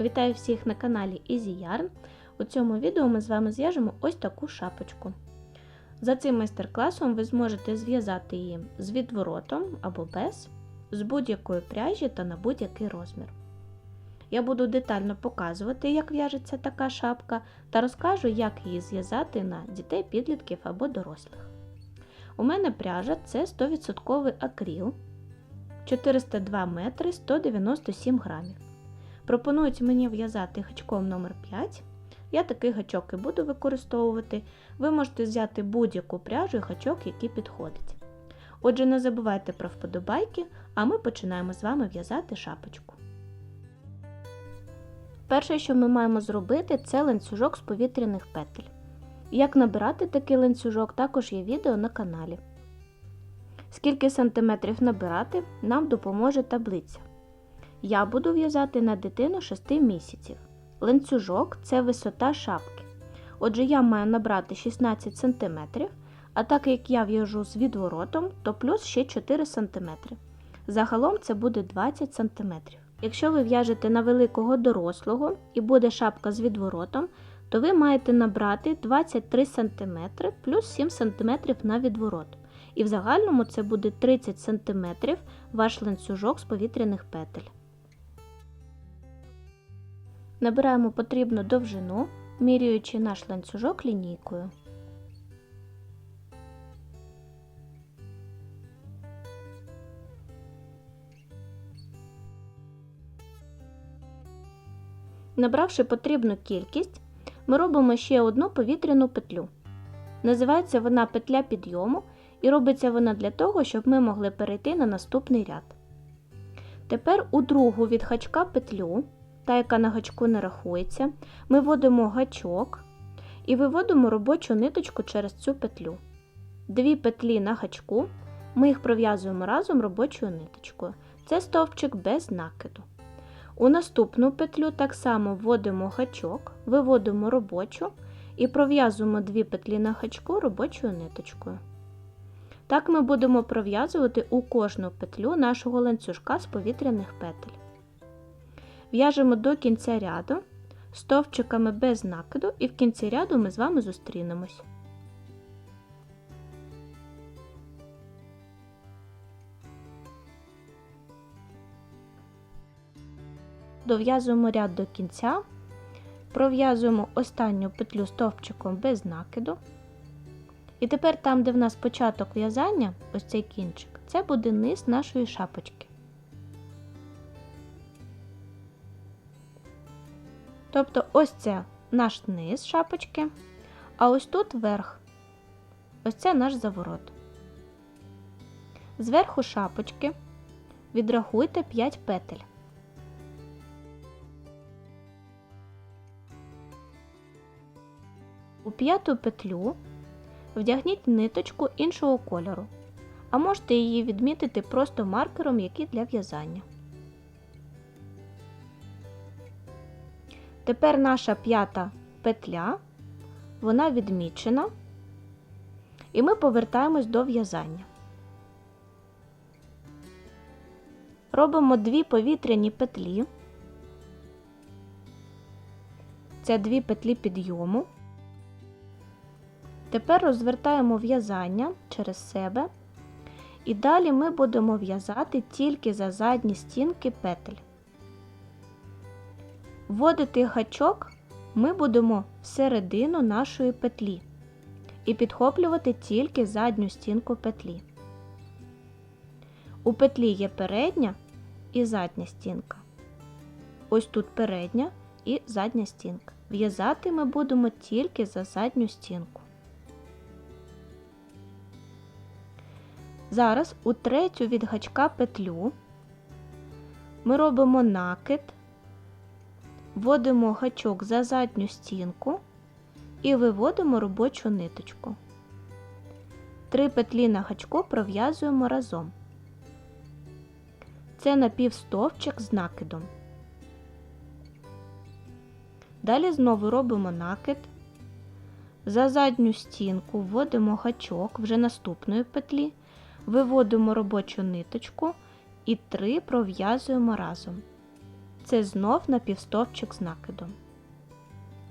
Вітаю всіх на каналі Easy Yarn. У цьому відео ми з вами зв'яжемо ось таку шапочку. За цим майстер-класом ви зможете зв'язати її з відворотом або без, з будь-якої пряжі та на будь-який розмір. Я буду детально показувати, як в'яжеться така шапка, та розкажу, як її зв'язати на дітей, підлітків або дорослих. У мене пряжа це 100% акріл 402 метри 197 грамів. Пропонують мені в'язати гачком номер 5 Я такий гачок і буду використовувати. Ви можете взяти будь-яку пряжу і гачок, який підходить. Отже, не забувайте про вподобайки, а ми починаємо з вами в'язати шапочку. Перше, що ми маємо зробити, це ланцюжок з повітряних петель. Як набирати такий ланцюжок, також є відео на каналі. Скільки сантиметрів набирати, нам допоможе таблиця. Я буду в'язати на дитину 6 місяців. Ланцюжок це висота шапки. Отже, я маю набрати 16 см, а так як я в'яжу з відворотом, то плюс ще 4 см. Загалом це буде 20 см. Якщо ви в'яжете на великого дорослого і буде шапка з відворотом, то ви маєте набрати 23 см плюс 7 см на відворот. І в загальному це буде 30 см ваш ланцюжок з повітряних петель. Набираємо потрібну довжину, міряючи наш ланцюжок лінійкою. Набравши потрібну кількість, ми робимо ще одну повітряну петлю. Називається вона петля підйому і робиться вона для того, щоб ми могли перейти на наступний ряд. Тепер у другу від гачка петлю, та яка на гачку не рахується, ми вводимо гачок і виводимо робочу ниточку через цю петлю. Дві петлі на гачку, ми їх пров'язуємо разом робочою ниточкою. Це стовпчик без накиду. У наступну петлю так само вводимо гачок, виводимо робочу і пров'язуємо дві петлі на гачку робочою ниточкою. Так ми будемо пров'язувати у кожну петлю нашого ланцюжка з повітряних петель. В'яжемо до кінця ряду стовпчиками без накиду, і в кінці ряду ми з вами зустрінемось. Дов'язуємо ряд до кінця, пров'язуємо останню петлю стовпчиком без накиду. І тепер там, де в нас початок в'язання, ось цей кінчик, це буде низ нашої шапочки. Тобто ось це наш низ шапочки, а ось тут верх. Ось це наш заворот. Зверху шапочки відрахуйте 5 петель. У п'яту петлю вдягніть ниточку іншого кольору, а можете її відмітити просто маркером, який для в'язання. Тепер наша п'ята петля, вона відмічена, і ми повертаємось до в'язання. Робимо дві повітряні петлі. Це дві петлі підйому. Тепер розвертаємо в'язання через себе, і далі ми будемо в'язати тільки за задні стінки петель. Вводити гачок ми будемо всередину нашої петлі і підхоплювати тільки задню стінку петлі. У петлі є передня і задня стінка. Ось тут передня і задня стінка. В'язати ми будемо тільки за задню стінку. Зараз у третю від гачка петлю ми робимо накид, вводимо гачок за задню стінку і виводимо робочу ниточку. Три петлі на гачку пров'язуємо разом. Це напівстовпчик з накидом. Далі знову робимо накид. За задню стінку вводимо гачок вже наступної петлі виводимо робочу ниточку і три пров'язуємо разом. Це знов напівстовпчик з накидом.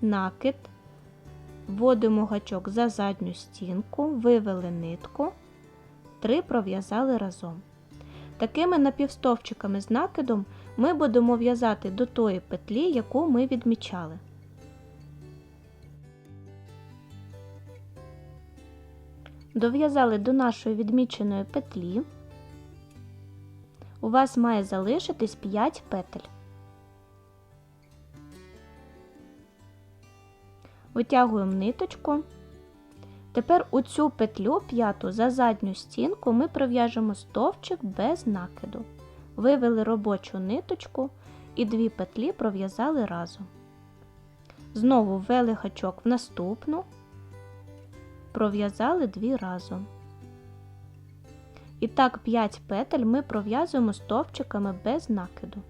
Накид, вводимо гачок за задню стінку, вивели нитку, 3 пров'язали разом. Такими напівстовпчиками з накидом ми будемо в'язати до тої петлі, яку ми відмічали. Дов'язали до нашої відміченої петлі. У вас має залишитись 5 петель. Витягуємо ниточку. Тепер у цю петлю п'яту за задню стінку ми пров'яжемо стовпчик без накиду. Вивели робочу ниточку і дві петлі пров'язали разом. Знову ввели гачок в наступну, пров'язали дві разом. І так 5 петель ми пров'язуємо стовпчиками без накиду.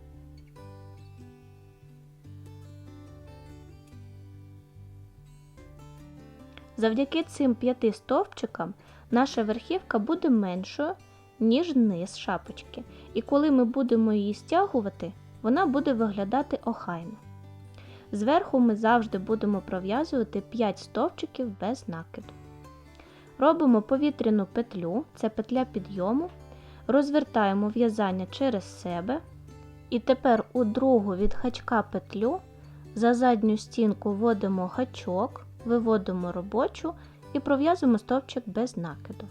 Завдяки цим п'яти стовпчикам наша верхівка буде меншою, ніж низ шапочки, і коли ми будемо її стягувати, вона буде виглядати охайно. Зверху ми завжди будемо пров'язувати 5 стовпчиків без накиду. Робимо повітряну петлю, це петля підйому, розвертаємо в'язання через себе. І тепер у другу від гачка петлю за задню стінку вводимо гачок, виводимо робочу і пров'язуємо стовпчик без накиду.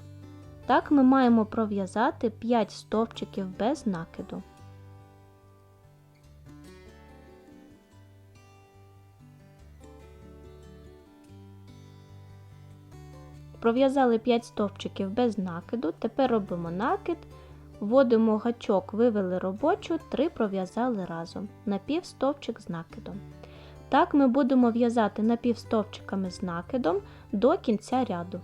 Так ми маємо пров'язати 5 стовпчиків без накиду. Пров'язали 5 стовпчиків без накиду, тепер робимо накид, вводимо гачок, вивели робочу, 3 пров'язали разом, напів стовпчик з накидом. Так ми будемо в'язати напівстовпчиками з накидом до кінця ряду.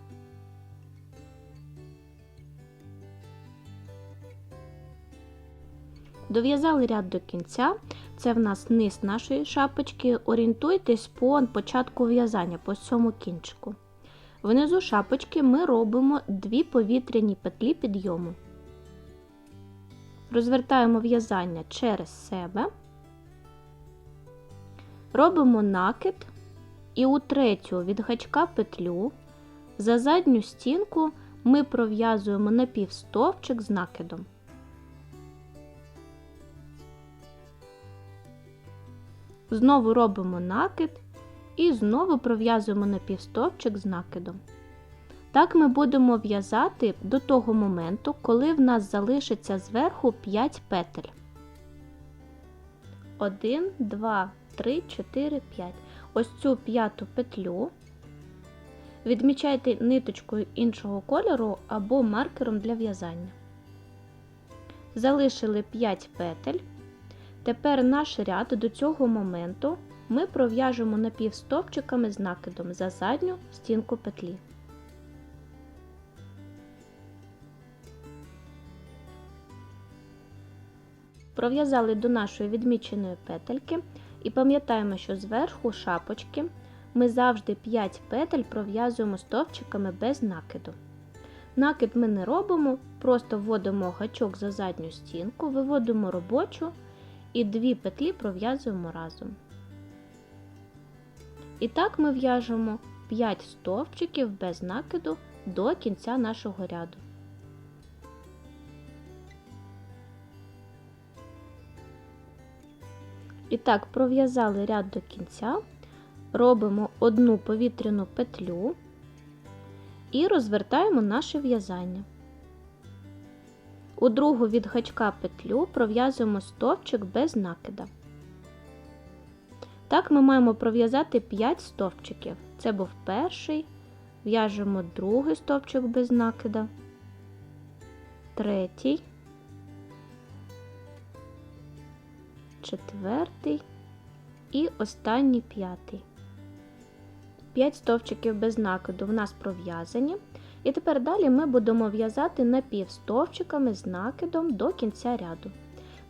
Дов'язали ряд до кінця, це в нас низ нашої шапочки. Орієнтуйтесь по початку в'язання, по цьому кінчику. Внизу шапочки ми робимо дві повітряні петлі підйому. Розвертаємо в'язання через себе, робимо накид і у третю від гачка петлю за задню стінку ми пров'язуємо напівстовпчик з накидом. Знову робимо накид і знову пров'язуємо напівстовпчик з накидом. Так ми будемо в'язати до того моменту, коли в нас залишиться зверху 5 петель. 1, 2, 3, 4, 5. Ось цю п'яту петлю відмічайте ниточкою іншого кольору або маркером для в'язання. Залишили 5 петель. Тепер наш ряд до цього моменту ми пров'яжемо напівстовпчиками з накидом за задню стінку петлі. Пров'язали до нашої відміченої петельки і пам'ятаємо, що зверху шапочки ми завжди 5 петель пров'язуємо стовпчиками без накиду. Накид ми не робимо, просто вводимо гачок за задню стінку, виводимо робочу і дві петлі пров'язуємо разом. І так ми в'яжемо 5 стовпчиків без накиду до кінця нашого ряду. І так, пров'язали ряд до кінця, робимо одну повітряну петлю і розвертаємо наше в'язання. У другу від гачка петлю пров'язуємо стовпчик без накида. Так ми маємо пров'язати 5 стовпчиків. Це був перший, в'яжемо другий стовпчик без накида, третій, четвертий і останній п'ятий. 5 стовпчиків без накиду в нас пров'язані. І тепер далі ми будемо в'язати напівстовпчиками з накидом до кінця ряду.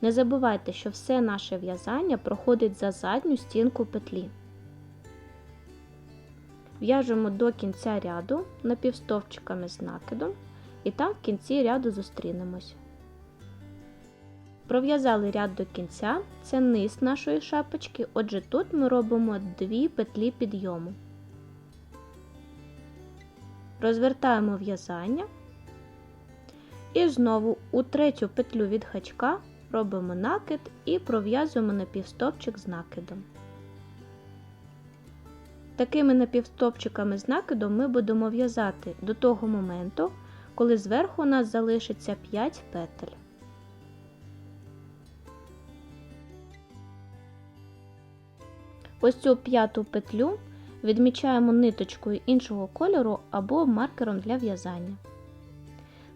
Не забувайте, що все наше в'язання проходить за задню стінку петлі. В'яжемо до кінця ряду напівстовпчиками з накидом, і там в кінці ряду зустрінемось. Пров'язали ряд до кінця, це низ нашої шапочки, отже тут ми робимо дві петлі підйому. Розвертаємо в'язання і знову у третю петлю від гачка робимо накид і пров'язуємо напівстопчик з накидом. Такими напівстопчиками з накидом ми будемо в'язати до того моменту, коли зверху у нас залишиться 5 петель. Ось цю п'яту петлю відмічаємо ниточкою іншого кольору або маркером для в'язання.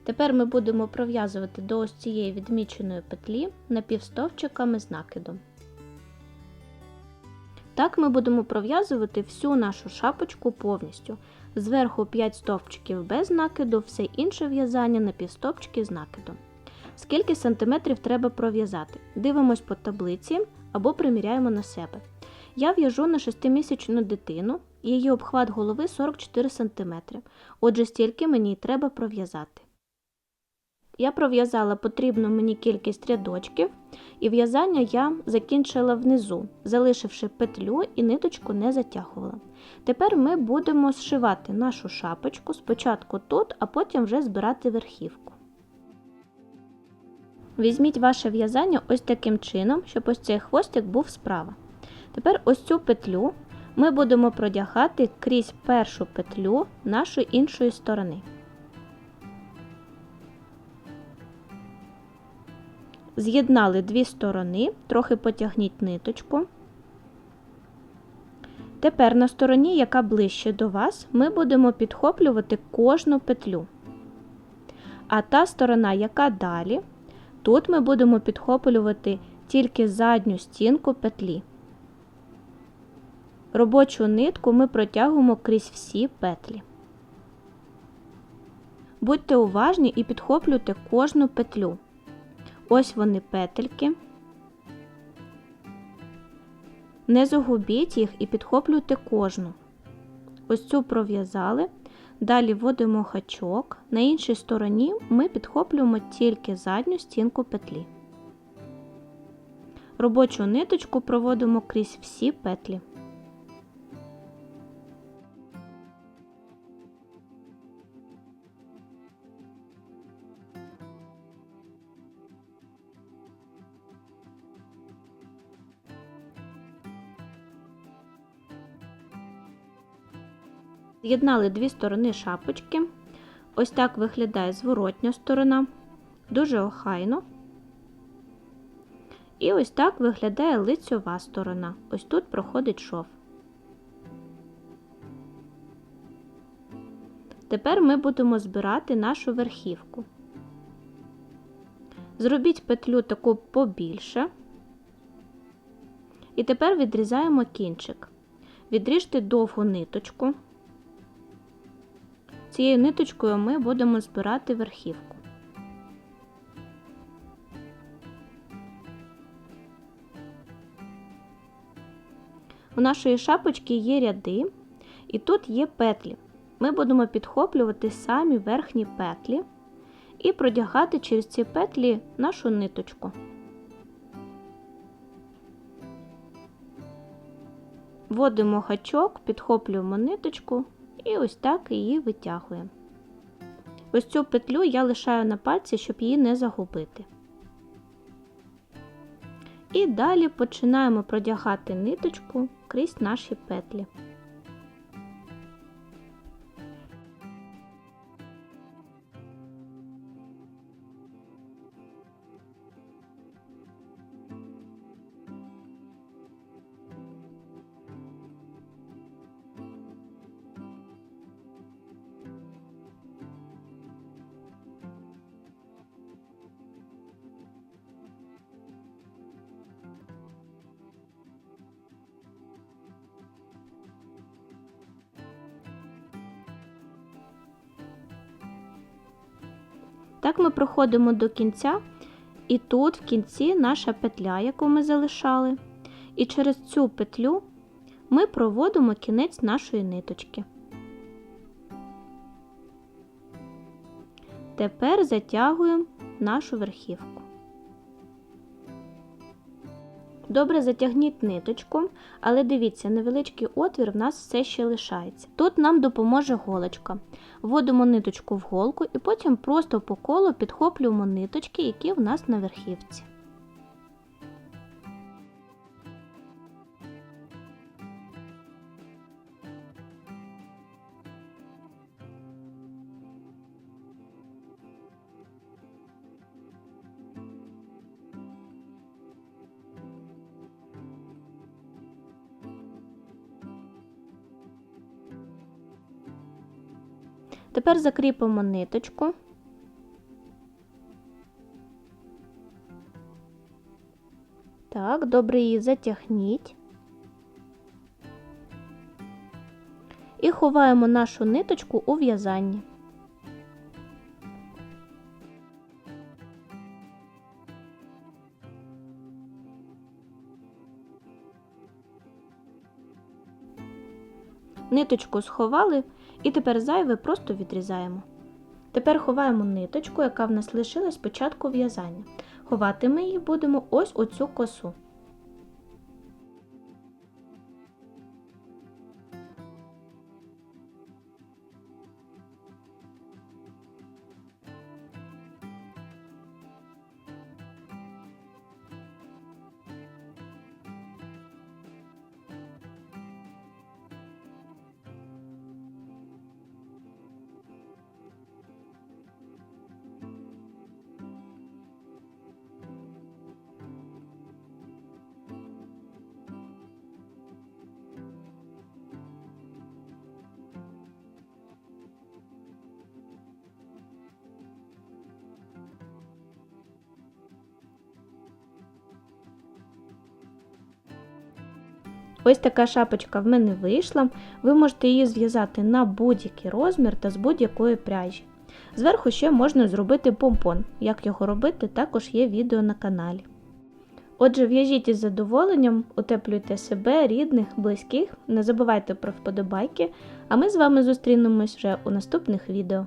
Тепер ми будемо пров'язувати до ось цієї відміченої петлі напівстовпчиками з накидом. Так ми будемо пров'язувати всю нашу шапочку повністю. Зверху 5 стовпчиків без накиду, все інше в'язання на півстовпчики з накидом. Скільки сантиметрів треба пров'язати? Дивимось по таблиці або приміряємо на себе. Я в'яжу на 6-місячну дитину, її обхват голови 44 см. Отже, стільки мені треба пров'язати. Я пров'язала потрібну мені кількість рядочків, і в'язання я закінчила внизу, залишивши петлю і ниточку не затягувала. Тепер ми будемо зшивати нашу шапочку спочатку тут, а потім вже збирати верхівку. Візьміть ваше в'язання ось таким чином, щоб ось цей хвостик був справа. Тепер ось цю петлю ми будемо продягати крізь першу петлю нашої іншої сторони. З'єднали дві сторони, трохи потягніть ниточку. Тепер на стороні, яка ближче до вас, ми будемо підхоплювати кожну петлю. А та сторона, яка далі, тут ми будемо підхоплювати тільки задню стінку петлі. Робочу нитку ми протягуємо крізь всі петлі. Будьте уважні і підхоплюйте кожну петлю. Ось вони петельки. Не загубіть їх і підхоплюйте кожну. Ось цю пров'язали. Далі вводимо хачок. На іншій стороні ми підхоплюємо тільки задню стінку петлі. Робочу ниточку проводимо крізь всі петлі. З'єднали дві сторони шапочки. Ось так виглядає зворотня сторона, дуже охайно. І ось так виглядає лицьова сторона. Ось тут проходить шов. Тепер ми будемо збирати нашу верхівку. Зробіть петлю таку побільше. І тепер відрізаємо кінчик. Відріжте довгу ниточку. Цією ниточкою ми будемо збирати верхівку. У нашої шапочки є ряди, і тут є петлі. Ми будемо підхоплювати самі верхні петлі і продягати через ці петлі нашу ниточку. Вводимо гачок, підхоплюємо ниточку і ось так її витягуємо. Ось цю петлю я лишаю на пальці, щоб її не загубити. І далі починаємо продягати ниточку крізь наші петлі. Так ми проходимо до кінця, і тут в кінці наша петля, яку ми залишали. І через цю петлю ми проводимо кінець нашої ниточки. Тепер затягуємо нашу верхівку. Добре затягніть ниточку, але дивіться, невеличкий отвір в нас все ще лишається. Тут нам допоможе голочка. Вводимо ниточку в голку і потім просто по колу підхоплюємо ниточки, які в нас на верхівці. Тепер закріпимо ниточку. Так, добре її затягніть. І ховаємо нашу ниточку у в'язанні. Ниточку сховали і тепер зайве просто відрізаємо. Тепер ховаємо ниточку, яка в нас лишилась спочатку в'язання. Ховати ми її будемо ось у цю косу. Ось така шапочка в мене вийшла. Ви можете її зв'язати на будь-який розмір та з будь-якої пряжі. Зверху ще можна зробити помпон. Як його робити, також є відео на каналі. Отже, в'яжіть із задоволенням, утеплюйте себе, рідних, близьких, не забувайте про вподобайки, а ми з вами зустрінемось вже у наступних відео.